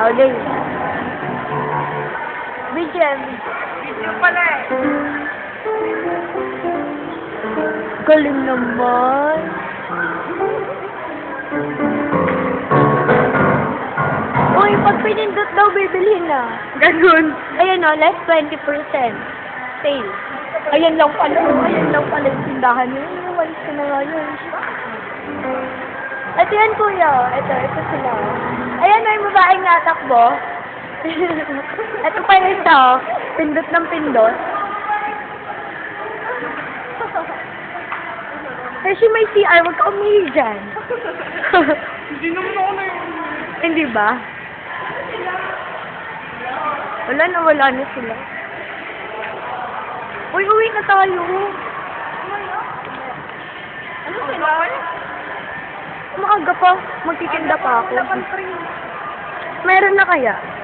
Okay. Video, video. Video pala eh. Galing naman. Uy, pag pinindot daw, bibilhin na. Ganun. Ayan o, less 20% sale. Ayan lang pala, ayan lang pala yung tindahan niyo. Yung walis ko na nga yun. Ito yan, kuya. Ito, ito sila. Ayan na yung babaeng natakbo. ito pa yung isa, oh. Pindot ng pindot. Kasi may CR, huwag ka umihi dyan. Hindi naman ako na yun. Hindi ba? Wala na, wala na sila. Uy, uwi na tayo. Ano sila? Maaga pa. Magtitinda pa ako. Meron na kaya?